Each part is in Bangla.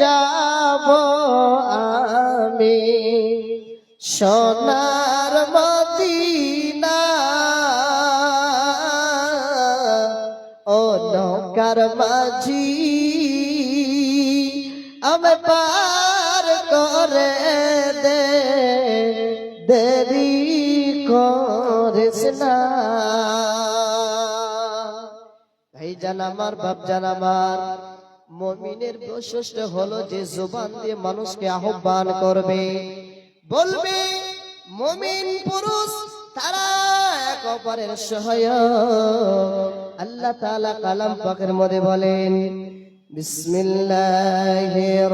যাব আমি। সোনার মদিনা ও নৌকার মাঝি, আমি পার করে দে, দেরি করিস না। ভাই জান বাপ জান মমিনের বৈশিষ্ট্য হলো যে জোবান দিয়ে মানুষকে আহ্বান করবে। বলবে, মমিন পুরুষ, তারা এক অপরের সহায়ক। আল্লাহ তালা কালাম পাকের মধ্যে বলেন, বিসমিল্লাহির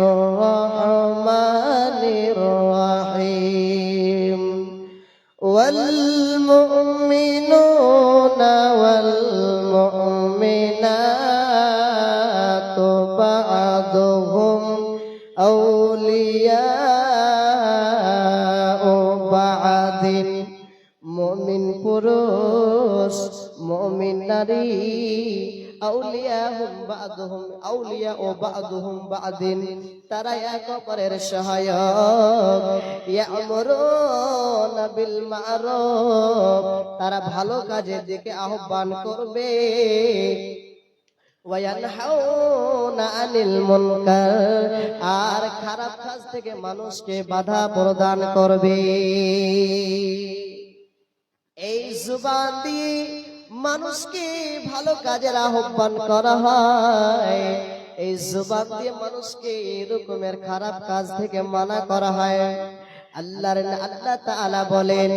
বাদুহুম আউলিয়া ও বাদুহুম বাদিন। তারা এক অপরের সহায়ক। বিল মারুফ। তারা ভালো কাজের দিকে আহ্বান করবে। আর খারাপ কাজ থেকে মানুষকে বাধা প্রদান করবে। এই জুবান দিয়ে মানুষকে ভালো কাজের আহ্বান করা হয়। এই জুবান দিয়ে মানুষকে এরকমের খারাপ কাজ থেকে মানা করা হয়। আল্লাহর আল্লাহ তাআলা বলেন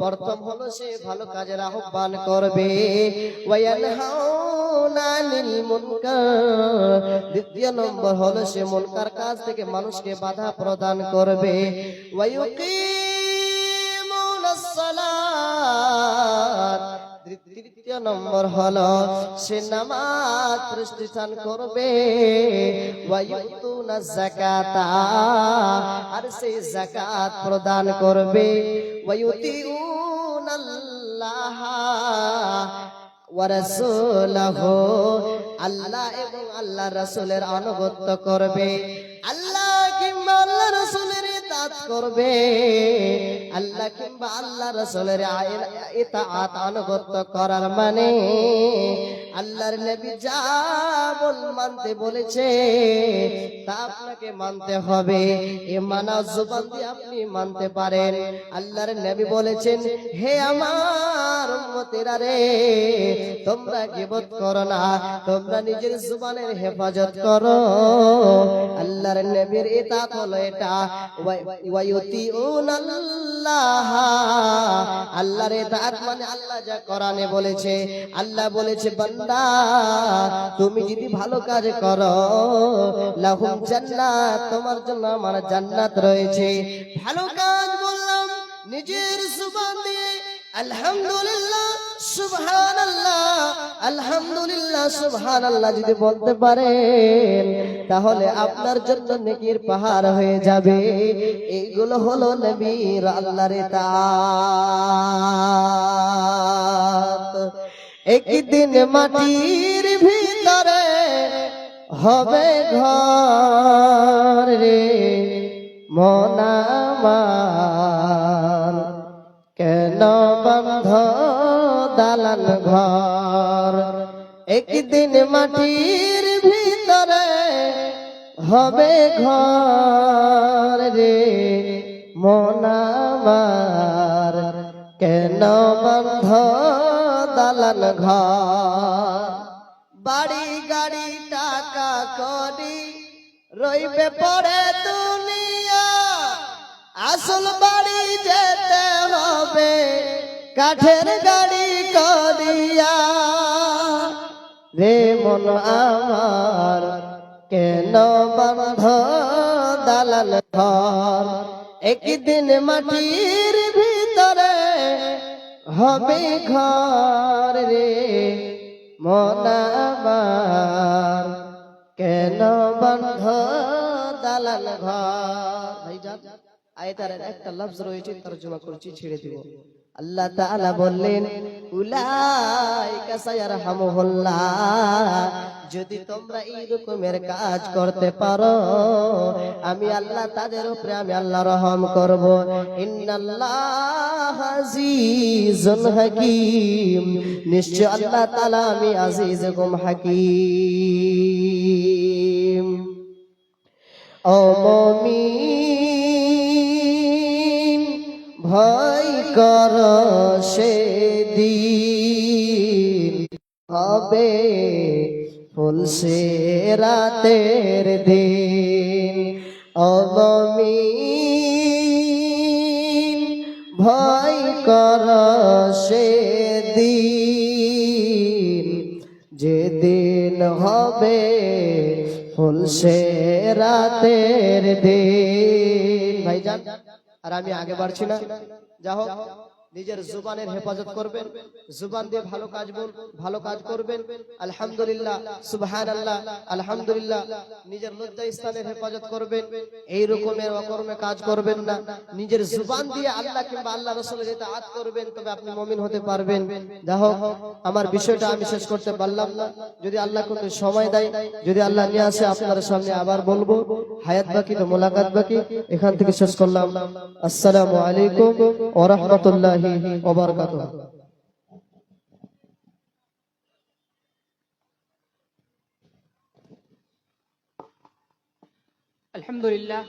প্রথম হলো সে ভালো কাজের আহ্বান করবে। ওয়ায়ানহাউনা দ্বিতীয় নম্বর হলো সে মুনকার কাজ থেকে মানুষকে বাধা প্রদান করবে। তৃতীয় নম্বর হলো সে নামাজ প্রতিষ্ঠান করবে। আর সেই যাকাত প্রদান করবে। আল্লাহ এবং আল্লাহ রসুলের আনুগত্য করবে। আল্লাহ কিংবা আল্লাহ রসুলের ইতাআত করবে। আল্লাহ কিংবা আল্লাহ রাসূলের ইতাআত আনুগত্য করার মানে আল্লাহর নবী যা মানতে বলেছে, তা আপনাকে মানতে হবে। এ মানা জুবান দিয়ে আপনি মানতে পারেন। আল্লাহর নবী বলেছেন, হে আমার উম্মতেরা রে, তোমরা গিবত করো না, তোমরা নিজের জুবানের হেফাজত করো। নবীর এটা। আল্লাহর মানে আল্লাহ যা কোরআনে বলেছে। আল্লাহ বলেছে, বান্দা, তুমি যদি ভালো কাজ করো, লাহুম জান্নাত, তোমার জন্য আমার জান্নাত রয়েছে। ভালো কাজ বললাম, নিজের জুবান দিয়ে আলহামদুলিল্লাহ সুবহানাল্লাহ, আলহামদুলিল্লাহ, সুবহানাল্লাহ যদি বলতে পারেন, তাহলে আপনার জন্য নেকির পাহাড় হয়ে যাবে। এইগুলো হলো নবীর আল্লাহর তাআত একদিন মাটির ভিতরে হবে ঘর রে কেন দালান ঘর। একদিন মাটির ভিতরে হবে ঘর রে। মনামার কেন বন্ধ দালান ঘর? বাড়ি গাড়ি টাকা করি, রইবে পড়ে দুনিয়া। আসল বাড়ি কাঠের গাড়ি করিয়া। রে মন আমার, কেন বন্ধ দালান ঘর? একদিন মাটির ভিতরে হবে ঘর রে। মন আমার, কেন বন্ধ দালান ঘর? ভাইজান আয়াতের একটা লফজ রয়েছে, তরজমা করছি, ছেড়ে দিব। আল্লাহ তাআলা বললেন যদি তোমরা এই রকমের কাজ করতে পারো, আমি আল্লাহ তাদের উপরে আমি আল্লাহ রহম করব। হাকীম, নিশ্চয় আল্লাহ তাআলা আমি আজিজ গুম হাকীম। ও মমিন, ভয় কর সেদিন হবে ফুলসে রাতের দিন। মমিন ভয় কর সেদিন, যেদিন হবে ফুলসে রাতের দিন। ভাইজান, আর আমি আগে বাড়ছি না? যা হোক নিজের জুবানের হেফাজত করবেন জুবান দিয়ে ভালো কাজ বল ভালো কাজ করবেন আলহামদুলিল্লাহ সুবহান আল্লাহ আলহামদুলিল্লাহ নিজের লজ্জা স্থানের হেফাজত করবেন এই রকমের অকর্মে কাজ করবেন না নিজের জুবান দিয়ে আল্লাহ কিংবা আল্লাহ রসুলের যেটা আত করবেন তবে আপনি মমিন হতে পারবেন। যা হোক আমার বিষয়টা আমি শেষ করতে পারলাম না যদি আল্লাহ কোনো সময় দেয় যদি আল্লাহ নিয়ে আসে আপনার সামনে আবার বলব হায়াত বাকি তো মোলাকাত বাকি এখান থেকে শেষ করলাম আসসালামু আলাইকুম ওয়া রাহমাতুল্লাহি ওয়া বারাকাতুহু আলহামদুলিল্লাহ,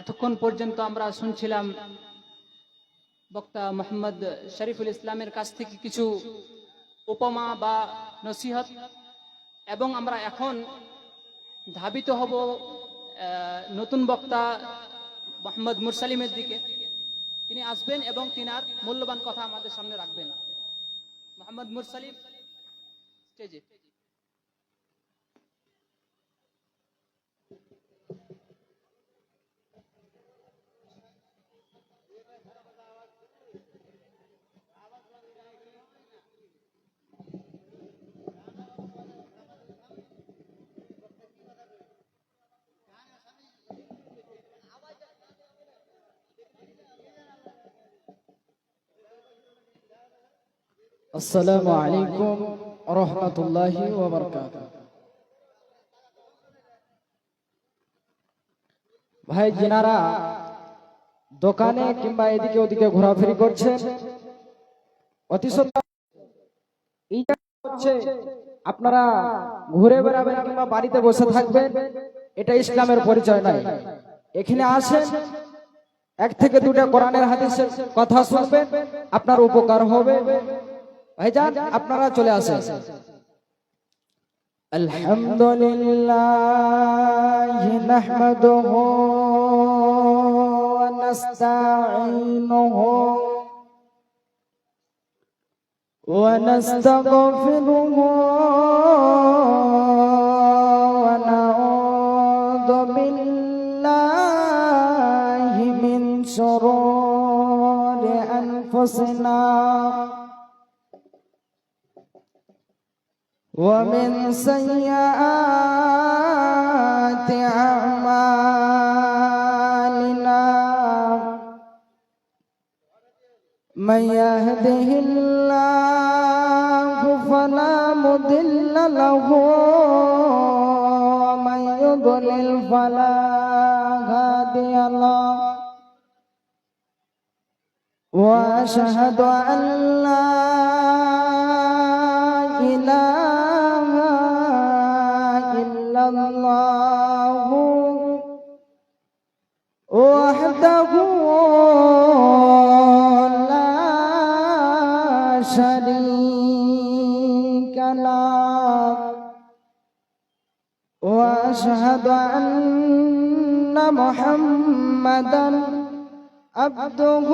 এতক্ষণ পর্যন্ত আমরা শুনছিলাম বক্তা মোহাম্মদ শরীফুল ইসলামের কাছ থেকে কিছু উপমা বা নসিহত, এবং আমরা এখন ধাবিত হব নতুন বক্তা মোহাম্মদ মুরসালিমের দিকে। তিনি আসবেন এবং তিনার মূল্যবান কথা আমাদের সামনে রাখবেন। মোহাম্মদ মুরসালিম স্টেজে। আসসালামু আলাইকুম রহমতুল্লাহি ভাই যিনারা দোকানে কিংবা এদিকে ওদিকে ঘোরাফেরি হচ্ছে আপনারা ঘুরে বেড়াবেন কিংবা বাড়িতে বসে থাকবেন, এটা ইসলামের পরিচয় নয়। এখানে আসেন, এক থেকে দুটা কোরআনের হাদিসের কথা শুনবেন, আপনার উপকার হবে। ভাইজান আপনারা চলে আসেন الحمد لله نحمده ونستعينه ونستغفره ونعوذ بالله من شرور أنفسنا ومن سيئات أعمالنا من يهده الله فلا مضل له ومن يضلل فلا هادي له واشهد ان لا وحده لا شريك له. وأشهد أن محمدا عبده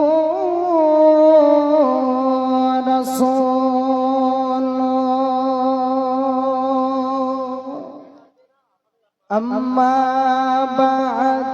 ورسوله. أما بعد